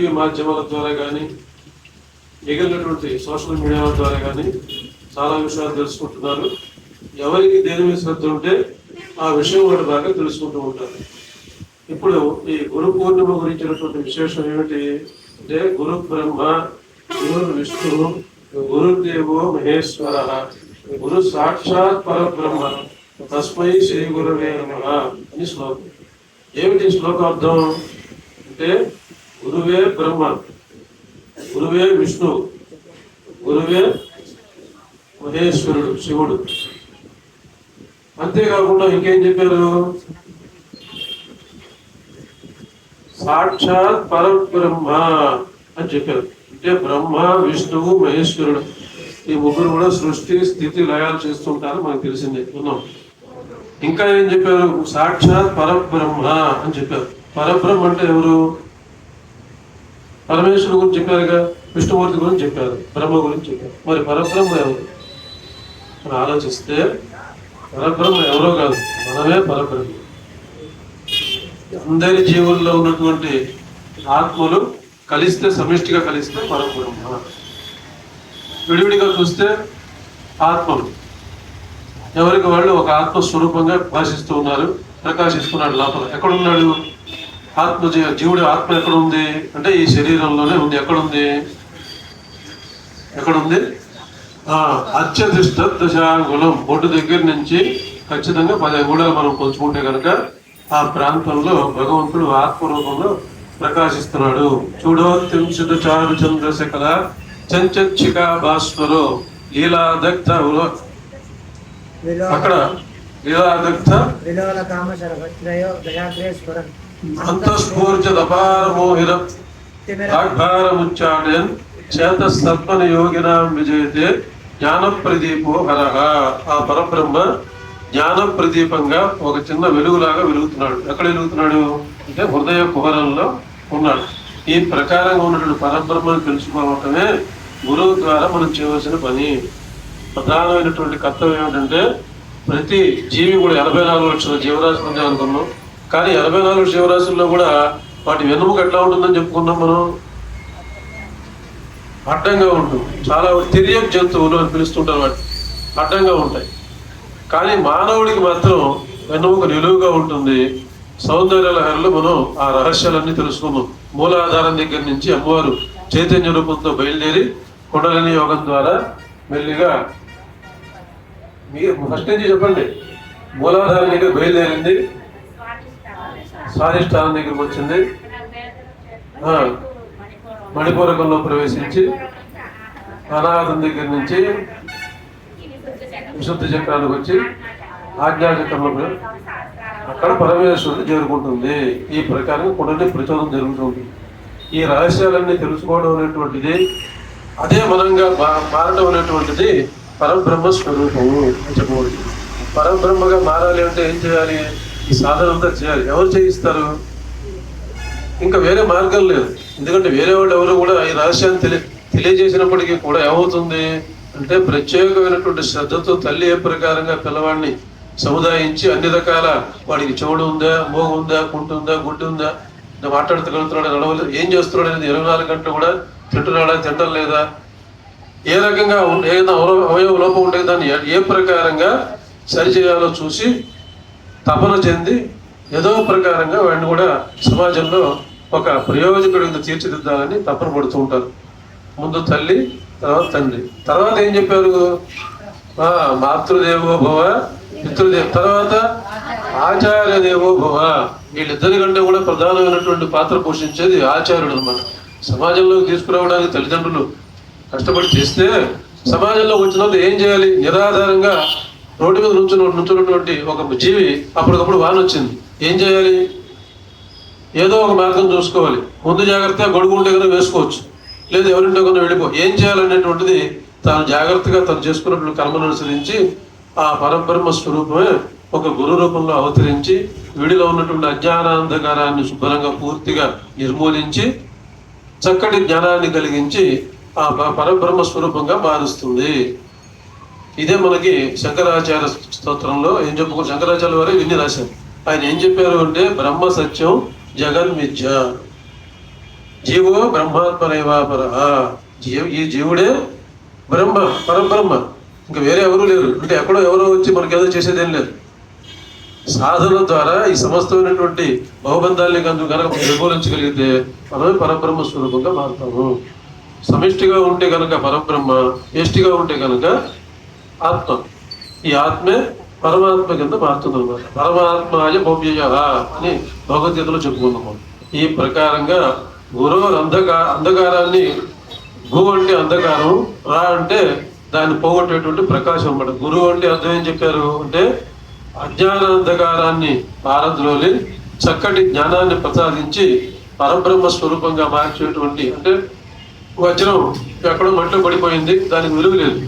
TV మాధ్యమాల ద్వారా కానీ మిగిలినటువంటి సోషల్ మీడియాల ద్వారా కానీ చాలా విషయాలు తెలుసుకుంటున్నారు. ఎవరికి దేని మీద శ్రద్ధ ఉంటే ఆ విషయం వాటి బాగా తెలుసుకుంటూ ఉంటారు. ఇప్పుడు ఈ గురు పూర్ణిమ గురించినటువంటి విశేషం ఏమిటి అంటే గురు బ్రహ్మ గురు విష్ణు గురుదేవో మహేశ్వర గురు సాక్షాత్ పరబ్రహ్మ తస్మై శ్రీ గురవే నమ అని శ్లోకం. ఏమిటి శ్లోకార్థం? అంటే గురువే బ్రహ్మ గురువే విష్ణు గురువే మహేశ్వరుడు శివుడు. అంతేకాకుండా ఇంకేం చెప్పారు? సాక్షాత్ పరబ్రహ్మ అని చెప్పారు. అంటే బ్రహ్మ విష్ణువు మహేశ్వరుడు ఈ ముగ్గురు కూడా సృష్టి స్థితి లయాలు చేస్తుంటారు మనకు తెలిసిందే. ఉన్నాం. ఇంకా ఏం చెప్పారు? సాక్షాత్ పరబ్రహ్మ అని చెప్పారు. పరబ్రహ్మ అంటే ఎవరు? పరమేశ్వరుడు గురించి చెప్పారుగా విష్ణుమూర్తి గురించి చెప్పారు బ్రహ్మ గురించి చెప్పారు. మరి పరబ్రహ్మ ఎవరు? అని ఆలోచిస్తే పరబ్రహ్మ ఎవరో కాదు మనమే పరబ్రహ్మ. అందరి జీవుల్లో ఉన్నటువంటి ఆత్మలు కలిస్తే సమిష్టిగా కలిస్తే పరబ్రహ్మ. విడివిడిగా చూస్తే ఆత్మలు. ఎవరికి వాళ్ళు ఒక ఆత్మస్వరూపంగా భాషిస్తూ ఉన్నారు ప్రకాశిస్తున్నాడు లోపల. ఎక్కడున్నాడు? ఆత్మ జీవుడి ఆత్మ ఎక్కడుంది? అంటే ఈ శరీరంలోనే ఉంది. ఎక్కడుంది? ఎక్కడుంది? అత్యధిష్ట దశాంగులం. బొడ్డు దగ్గర నుంచి ఖచ్చితంగా పది అంగుళాలు మనం కొలుచుకుంటే కనుక ఆ ప్రాంతంలో భగవంతుడు ఆత్మరూపంలో ప్రకాశిస్తున్నాడు. చూడోత్యంశుడు చారు చంద్రశకల చంచచ్చిక భాస్వరు లీలాదగ్ధ అక్కడ లీలాదగ్ధ విలోల కామశర వజ్రయో దయాగ్రేశ్వరం అంతఃస్ఫూర్జదపారమోహిర చేత యోగినాం విజయతే జ్ఞాన ప్రదీపో హరహ ఆ పరబ్రహ్మ జ్ఞాన ప్రదీపంగా ఒక చిన్న వెలుగులాగా వెలుగుతున్నాడు. ఎక్కడ వెలుగుతున్నాడు? అంటే హృదయ కుహరంలో ఉన్నాడు. ఈ ప్రకారంగా ఉన్నటువంటి పరబ్రహ్మను తెలుసుకోవటమే గురువు ద్వారా మనం చేయవలసిన పని. ప్రధానమైనటువంటి కర్తవ్యం ఏంటంటే ప్రతి జీవి కూడా ఎనభై నాలుగు లక్షల జీవరాశి ఉంది అనుకున్నాం కానీ ఎనభై నాలుగు శివరాశుల్లో కూడా వాటి వెన్నుముక ఎట్లా ఉంటుందని చెప్పుకున్నాం మనం? అడ్డంగా ఉంటుంది. చాలా తెలియక జంతువులు అని పిలుస్తుంటారు వాటి అడ్డంగా ఉంటాయి. కానీ మానవుడికి మాత్రం వెన్నుముక నిలువుగా ఉంటుంది. సౌందర్య లహరిలో మనం ఆ రహస్యాలన్నీ తెలుసుకున్నాం మూలాధారం దగ్గర నుంచి అమ్మవారు చైతన్య రూపంతో బయలుదేరి కుండలిని యోగం ద్వారా మెల్లిగా మీరు ఫస్ట్ నుంచి చెప్పండి. మూలాధారం దగ్గర బయలుదేరింది. స్వాధిష్టానం దగ్గరకు వచ్చింది. మణిపూరకంలో ప్రవేశించి అనాథం దగ్గర నుంచి విశుద్ధ చక్రానికి వచ్చి ఆజ్ఞాచక్రంలో అక్కడ పరమేశ్వరుడు చేరుకుంటుంది. ఈ ప్రకారం కొన్ని ప్రచోదం జరుగుతుంది ఈ రహస్యాలన్నీ తెలుసుకోవడం అనేటువంటిది అదే మనంగా మారడం అనేటువంటిది పరబ్రహ్మ స్వరూపము అని చెప్పవచ్చు. పరబ్రహ్మగా మారాలి అంటే ఏం చేయాలి? ఈ సాధన అంతా చేయాలి. ఎవరు చేయిస్తారు? ఇంకా వేరే మార్గం లేదు. ఎందుకంటే వేరే వాళ్ళు ఎవరు కూడా ఈ రహస్యాన్ని తెలియ తెలియజేసినప్పటికీ కూడా ఏమవుతుంది అంటే ప్రత్యేకమైనటువంటి శ్రద్ధతో తల్లి ఏ ప్రకారంగా పిల్లవాడిని సముదాయించి అన్ని రకాల వాడికి చెవుడు ఉందా మోగు ఉందా కుంటు ఉందా గుడ్డు ఉందా ఇంకా నడవలేదు ఏం చేస్తున్నాడు అనేది ఇరవై నాలుగు గంటలు కూడా తింటున్నాడా తింటం లేదా? ఏ రకంగా ఉం- ఏదైనా అవయవ లోపం ఉంటే దాన్ని ఏ- ఏ ప్రకారంగా సరిచేయాలో చూసి తపన చెంది ఏదో ప్రకారంగా వాడిని కూడా సమాజంలో ఒక ప్రయోజకుడిగా తీర్చిదిద్దాలని తపన పడుతూ ఉంటారు. ముందు తల్లి తర్వాత తండ్రి. తర్వాత ఏం చెప్పారు? మాతృదేవో భవ పితృదేవ తర్వాత ఆచార్య దేవో భవ వీళ్ళిద్దరి కంటే కూడా ప్రధానమైనటువంటి పాత్ర పోషించేది ఆచార్యుడు అనమాట సమాజంలోకి తీసుకురావడానికి తల్లిదండ్రులు కష్టపడి చేస్తే సమాజంలో వచ్చిన ఏం చేయాలి? నిరాధారంగా రోడ్డు మీద నుంచున్న నుంచున్నటువంటి ఒక జీవి అప్పటికప్పుడు వాన వచ్చింది. ఏం చేయాలి? ఏదో ఒక మార్గం చూసుకోవాలి. ముందు జాగ్రత్తగా గొడుగు ఉంటే కనుక వేసుకోవచ్చు. లేదు ఎవరింటో కన్నా వెళ్ళిపో. ఏం చేయాలనేటువంటిది తాను జాగ్రత్తగా తను చేసుకున్నటువంటి కర్మను అనుసరించి ఆ పరబ్రహ్మ స్వరూపమే ఒక గురు రూపంలో అవతరించి వీడిలో ఉన్నటువంటి అజ్ఞానాంధకారాన్ని శుభ్రంగా పూర్తిగా నిర్మూలించి చక్కటి జ్ఞానాన్ని కలిగించి ఆ పరబ్రహ్మ స్వరూపంగా మారుస్తుంది. ఇదే మనకి శంకరాచార్య స్తోత్రంలో ఏం చెప్పుకో శంకరాచార్య వారు ఇవన్నీ రాశారు. ఆయన ఏం చెప్పారు అంటే బ్రహ్మ సత్యం జగన్మిథ్య జీవో బ్రహ్మాత్మరేవాపర జీవ ఈ జీవుడే బ్రహ్మ పరబ్రహ్మ. ఇంకా వేరే ఎవరూ లేరు. అంటే ఎక్కడో ఎవరో వచ్చి మనకి ఏదో చేసేదేం లేదు. సాధన ద్వారా ఈ సమస్తమైనటువంటి బహుబంధాల్ని కనుక కనుక నిర్మూలించగలిగితే మనమే పరబ్రహ్మ స్వరూపంగా మారుతాము. సమిష్టిగా ఉంటే కనుక పరబ్రహ్మ ఎష్టిగా ఉంటే కనుక ఆత్మ. ఈ ఆత్మే పరమాత్మ కింద మారుతుంది అనమాట పరమాత్మాయ భవ్య అని భగవద్గీతలో చెప్పుకున్నాము ఈ ప్రకారంగా గురువు అంధకా అంధకారాన్ని గు అంటే అంధకారం రా అంటే దాన్ని పోగొట్టేటువంటి ప్రకాశం అనమాట గురువు అంటే అర్థం ఏం చెప్పారు అంటే అజ్ఞాన అంధకారాన్ని పారద్రోలి చక్కటి జ్ఞానాన్ని ప్రసాదించి పరబ్రహ్మ స్వరూపంగా మార్చేటువంటి అంటే వజ్రం ఎక్కడో మట్టిలో పడిపోయింది దానికి విలువ లేదు.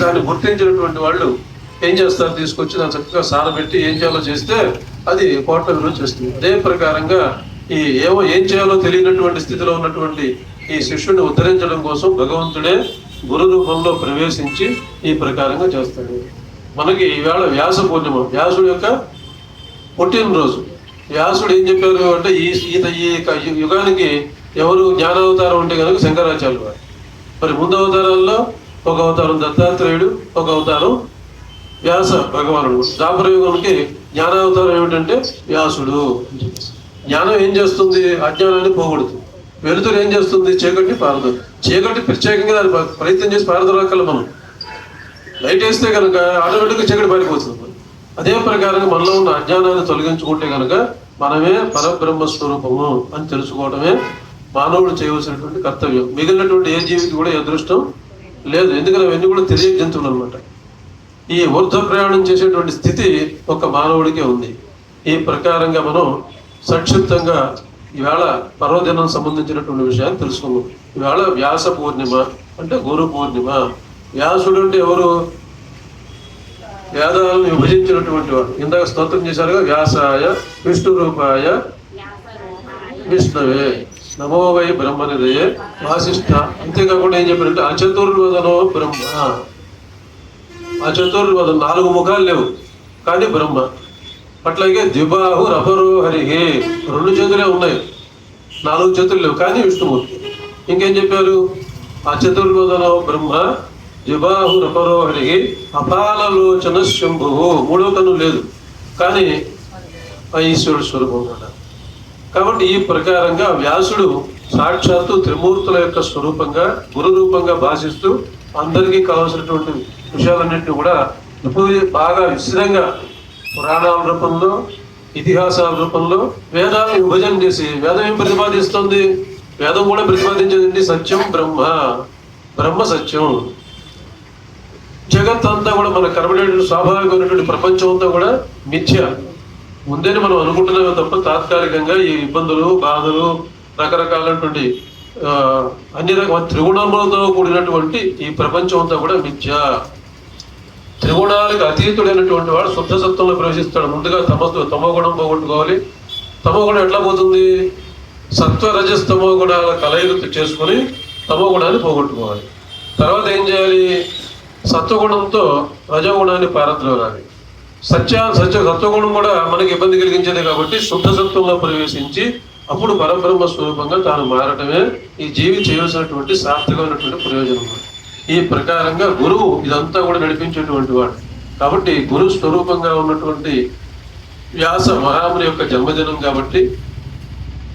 దాన్ని గుర్తించినటువంటి వాళ్ళు ఏం చేస్తారు? తీసుకొచ్చి దాన్ని చక్కగా సారబెట్టి ఏం చేయాలో చేస్తే అది కోట్ల విలువ చేస్తుంది. అదే ప్రకారంగా ఈ ఏమో ఏం చేయాలో తెలియనటువంటి స్థితిలో ఉన్నటువంటి ఈ శిష్యుడిని ఉద్ధరించడం కోసం భగవంతుడే గురు రూపంలో ప్రవేశించి ఈ ప్రకారంగా చేస్తాడు. మనకి ఈవేళ వ్యాస పూర్ణిమ. వ్యాసుడు యొక్క పుట్టినరోజు. వ్యాసుడు ఏం చెప్పారు అంటే ఈ ఈత ఈ యుగానికి ఎవరు జ్ఞానావతారం ఉంటే కనుక శంకరాచార్యులు వారు. మరి ముందు అవతారాల్లో ఒక అవతారం దత్తాత్రేయుడు ఒక అవతారం వ్యాస భగవానుడు. ద్వాపరయుగానికి జ్ఞానావతారం ఏమిటంటే వ్యాసుడు జ్ఞానం ఏం చేస్తుంది? అజ్ఞానాన్ని పోగొడుతుంది. వెలుతురు ఏం చేస్తుంది? చీకటిని పారదు చీకటి ప్రత్యేకంగా దాన్ని ప్రయత్నం చేసి పారదొరకల మనం. లైట్ వేస్తే కనుక ఆటోమేటిక్గా చీకటి పారిపోతుంది. అదే ప్రకారంగా మనలో ఉన్న అజ్ఞానాన్ని తొలగించుకుంటే కనుక మనమే పరబ్రహ్మ స్వరూపము అని తెలుసుకోవడమే మానవుడు చేయవలసినటువంటి కర్తవ్యం. మిగిలినటువంటి ఏ జీవికి కూడా అదృష్టం లేదు ఎందుకంటే అవన్నీ కూడా తెలియ జంతువులు అనమాట ఈ ఊర్ధ్వ ప్రయాణం చేసేటువంటి స్థితి ఒక మానవుడికే ఉంది. ఈ ప్రకారంగా మనం సంక్షిప్తంగా ఈవేళ పర్వదినం సంబంధించినటువంటి విషయాన్ని తెలుసుకుందాం. ఈవేళ వ్యాస పూర్ణిమ అంటే గురు పూర్ణిమ. వ్యాసుడు అంటే ఎవరు? వేదాలను విభజించినటువంటి వాడు. ఇందాక స్తోత్రం చేశారుగా వ్యాసాయ విష్ణు రూపాయ విష్ణువే. నమో వై బ్రహ్మనిదయే వాసిష్ట. అంతేకాకుండా ఏం చెప్పారంటే అచతుర్వదనో బ్రహ్మ. అచతుర్వదం నాలుగు ముఖాలు లేవు కానీ బ్రహ్మ. అట్లాగే ద్విబాహు రభరోహరి హరిహి రెండు చేతులే ఉన్నాయి. నాలుగు చేతులు లేవు కానీ విష్ణుమూర్తి. ఇంకేం చెప్పారు? ఆ బ్రహ్మ ద్విబాహు రపరో హరిహి అపాలలోచన శంభు మూడో కన్ను లేదు కానీ ఆ ఈశ్వరుడు స్వరూపం కాబట్టి ఈ ప్రకారంగా వ్యాసుడు సాక్షాత్తు త్రిమూర్తుల యొక్క స్వరూపంగా గురు రూపంగా భాషిస్తూ అందరికీ కావాల్సినటువంటి విషయాలన్నింటినీ కూడా బాగా విస్తృతంగా పురాణాల రూపంలో ఇతిహాసాల రూపంలో వేదాలను విభజన చేసి వేదం ఏం ప్రతిపాదిస్తుంది? వేదం కూడా ప్రతిపాదించేదండి సత్యం బ్రహ్మ. బ్రహ్మ సత్యం. జగత్ అంతా కూడా మన కనబడేటువంటి స్వాభావికమైనటువంటి ప్రపంచం అంతా కూడా మిథ్య. ముందేనే మనం అనుకుంటున్నామే తప్ప తాత్కాలికంగా ఈ ఇబ్బందులు బాధలు రకరకాలైనటువంటి అన్ని రకాల త్రిగుణములతో కూడినటువంటి ఈ ప్రపంచం అంతా కూడా మిథ్య. త్రిగుణాలకు అతీతుడైనటువంటి వాడు శుద్ధ సత్వంలో ప్రవేశిస్తాడు. ముందుగా తమ తమో గుణం పోగొట్టుకోవాలి. తమో గుణం ఎట్లా పోతుంది? సత్వ తమో గుణాల కలయిక చేసుకొని తమో గుణాన్ని పోగొట్టుకోవాలి. తర్వాత ఏం చేయాలి? సత్వగుణంతో రజోగుణాన్ని పారద్రోలాలి. సత్య సత్య సత్వగుణం కూడా మనకి ఇబ్బంది కలిగించేది కాబట్టి శుద్ధ సత్వంలో ప్రవేశించి అప్పుడు పరబ్రహ్మ స్వరూపంగా తాను మారటమే ఈ జీవి చేయవలసినటువంటి సార్థకమైనటువంటి ప్రయోజనం ఈ ప్రకారంగా గురువు ఇదంతా కూడా నడిపించేటువంటి వాడు. కాబట్టి గురు స్వరూపంగా ఉన్నటువంటి వ్యాస మహాముని యొక్క జన్మదినం కాబట్టి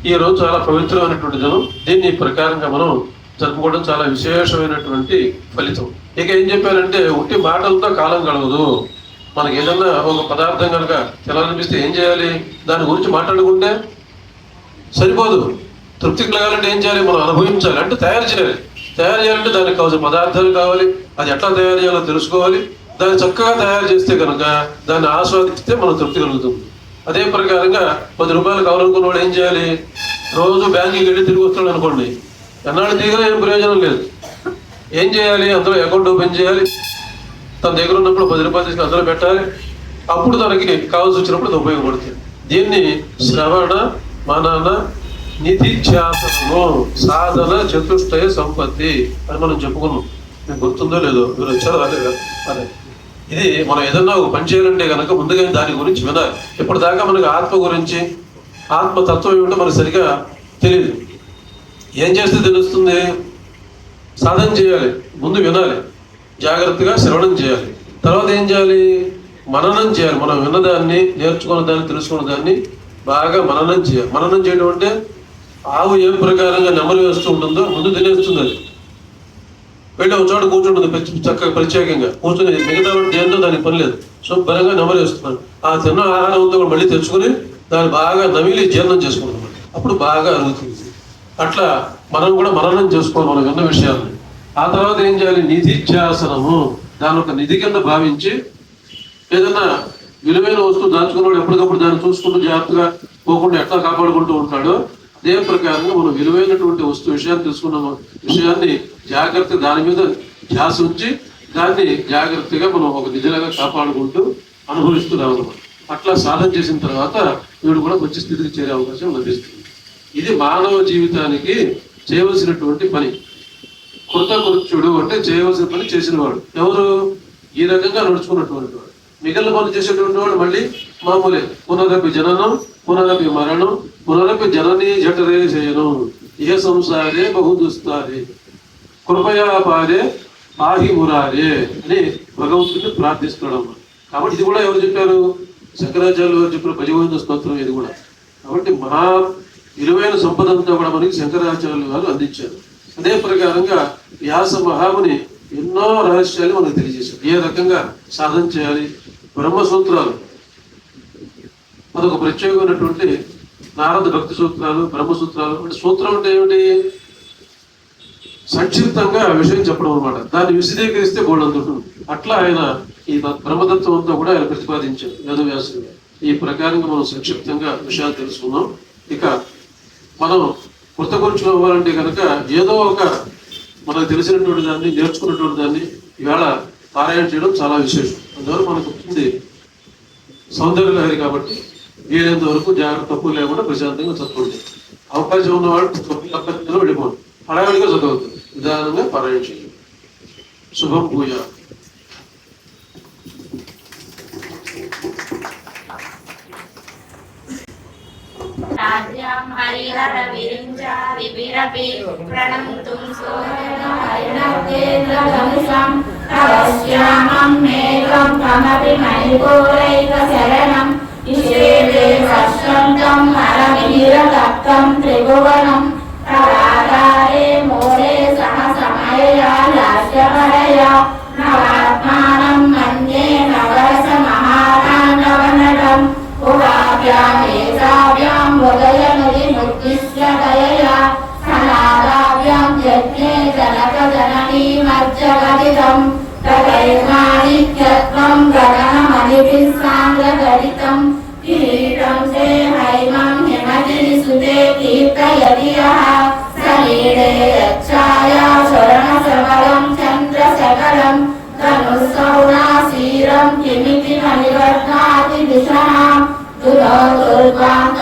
ఈ రోజు చాలా పవిత్రమైనటువంటి దినం. దీన్ని ప్రకారంగా మనం జరుపుకోవడం చాలా విశేషమైనటువంటి ఫలితం. ఇక ఏం చెప్పారంటే ఉట్టి మాటలతో కాలం గడవదు. మనకి ఏదన్నా ఒక పదార్థం కనుక తెలాలనిపిస్తే ఏం చేయాలి? దాని గురించి మాట్లాడుకుంటే సరిపోదు. తృప్తి కలగాలంటే ఏం చేయాలి? మనం అనుభవించాలి. అంటే తయారు చేయాలి. తయారు చేయాలంటే దానికి కావాల్సిన పదార్థాలు కావాలి. అది ఎట్లా తయారు చేయాలో తెలుసుకోవాలి. దాన్ని చక్కగా తయారు చేస్తే కనుక దాన్ని ఆస్వాదిస్తే మనం తృప్తి కలుగుతుంది. అదే ప్రకారంగా పది రూపాయలు కావాలనుకున్న వాడు ఏం చేయాలి? రోజు బ్యాంకుకి వెళ్ళి తిరిగి వస్తున్నాడు అనుకోండి. ఎన్నాళ్ళు దిగినా ఏం ప్రయోజనం లేదు. ఏం చేయాలి? అందులో అకౌంట్ ఓపెన్ చేయాలి. తన దగ్గర ఉన్నప్పుడు పది రూపాయలు తీసుకుని అందులో పెట్టాలి. అప్పుడు తనకి కావాల్సి వచ్చినప్పుడు అది ఉపయోగపడుతుంది. దీన్ని శ్రవణ మనన నిధిధ్యాసనము సాధన చతుష్టయ సంపత్తి అని మనం చెప్పుకున్నాం. మీకు గుర్తుందో లేదో మీరు వచ్చారా లేదా అదే. ఇది మనం ఏదన్నా ఒక పని చేయాలంటే కనుక ముందుగా దాని గురించి వినాలి. ఇప్పటిదాకా మనకు ఆత్మ గురించి ఆత్మ తత్వం ఏమిటో మనకు సరిగా తెలియదు ఏం చేస్తే తెలుస్తుంది? సాధన చేయాలి. ముందు వినాలి. జాగ్రత్తగా శ్రవణం చేయాలి. తర్వాత ఏం చేయాలి? మననం చేయాలి. మనం విన్నదాన్ని నేర్చుకున్న దాన్ని తెలుసుకున్న దాన్ని బాగా మననం చేయాలి. మననం చేయడం అంటే ఆవు ఏ ప్రకారంగా నెమరు వేస్తూ ఉంటుందో ముందు తినేస్తుంది అది. వెళ్ళి ఒక చోట కూర్చుంటుంది చక్కగా ప్రత్యేకంగా. కూర్చుని మిగతా దేంతో దానికి పని లేదు. శుభ్రంగా నెమరేస్తున్నాడు ఆ తిన్న ఆహారం ఉందో కూడా మళ్ళీ తెచ్చుకొని దాన్ని బాగా నమిలి జీర్ణం చేసుకుంటాం అప్పుడు బాగా అరుగుతుంది. అట్లా మనం కూడా మననం చేసుకోవాలి. మనం విన్న విషయాన్ని. ఆ తర్వాత ఏం చేయాలి నిధిధ్యాసనము దాని ఒక నిధి కింద భావించి ఏదైనా విలువైన వస్తువు దాచుకున్నప్పుడు ఎప్పటికప్పుడు దాన్ని చూసుకుంటూ జాగ్రత్తగా పోకుండా ఎట్లా కాపాడుకుంటూ ఉంటాడో అదే ప్రకారంగా మనం విలువైనటువంటి వస్తువు విషయాన్ని తీసుకున్న విషయాన్ని జాగ్రత్త దాని మీద ధ్యాస ఉంచి దాన్ని జాగ్రత్తగా మనం ఒక నిధిలాగా కాపాడుకుంటూ అనుభవిస్తున్నాం అట్లా సాధన చేసిన తర్వాత వీడు కూడా మంచి స్థితికి చేరే అవకాశం లభిస్తుంది. ఇది మానవ జీవితానికి చేయవలసినటువంటి పని. కృతకృత్యుడు అంటే చేయవలసిన పని చేసినవాడు. ఎవరు? ఈ రకంగా నడుచుకున్నటువంటి వాడు. మిగిలిన పనులు చేసేటువంటి వాడు మళ్ళీ మామూలే. పునరపి జననం పునరపి మరణం పునరపి జనని జఠరే చేయను ఏ సంసారే బహుదుస్తారే. కృపయా పారే పాహి మురారే అని భగవంతుడిని ప్రార్థిస్తున్నాడు కాబట్టి ఇది కూడా ఎవరు చెప్పారు? శంకరాచార్యులు గారు చెప్పిన భజగోవింద స్తోత్రం ఇది కూడా. కాబట్టి మహా విలువైన సంపద అంతా కూడా మనకి శంకరాచార్యులు గారు అందించారు. అదే ప్రకారంగా వ్యాస మహాముని ఎన్నో రహస్యాలు మనకు తెలియజేశారు ఏ రకంగా సాధన చేయాలి? బ్రహ్మసూత్రాలు. అదొక ప్రత్యేకమైనటువంటి నారద భక్తి సూత్రాలు బ్రహ్మసూత్రాలు. అంటే సూత్రం అంటే ఏమిటి? సంక్షిప్తంగా ఆ విషయం చెప్పడం అనమాట దాన్ని విశదీకరిస్తే గోల్డంత అట్లా ఆయన ఈ బ్రహ్మతత్వం అంతా కూడా ఆయన ప్రతిపాదించారు వేదవ్యాసుడు ఈ ప్రకారంగా మనం సంక్షిప్తంగా విషయాలు తెలుసుకున్నాం ఇక మనం కృతకృత్యం కనుక ఏదో ఒక మనకు తెలిసినటువంటి దాన్ని నేర్చుకున్నటువంటి దాన్ని ఈవేళ పారాయణ చేయడం చాలా విశేషం. అందువల్ల మనకు వచ్చింది సౌందర్య లహరి కాబట్టి వీలైనంత వరకు జాగ్రత్త తప్పు లేకుండా ప్రశాంతంగా చదువుకోండి. అవకాశం ఉన్నవాడు తప్పనిసరిగా వెళ్ళిపోండి హడావిడిగా చదవద్దు నిదానంగా పారాయణ చేయండి. శుభం పూజ राज्यं हरिहर विरिञ्चा विभिरपि प्रणन्तुं सोहरिणकेन्द्रधनुषं तवश्यामं मेघं कमपि मणिपूरैकशरणम् इषेदे कष्टं हरमिरतप्तं त्रिभुवनं तवाधारे गगनमणिभिः सान्द्रगदितम् किरीटं ते हैमं हिमगिरिसुते कीर्तयति यः सलीले यच्छाया शरणसबलं चन्द्रसकलं धनुःसौनासीरं किमिति न निवर्णाति दिशणाम् दुरो दुर्गान्तं नस्तुरितदलितेन्दि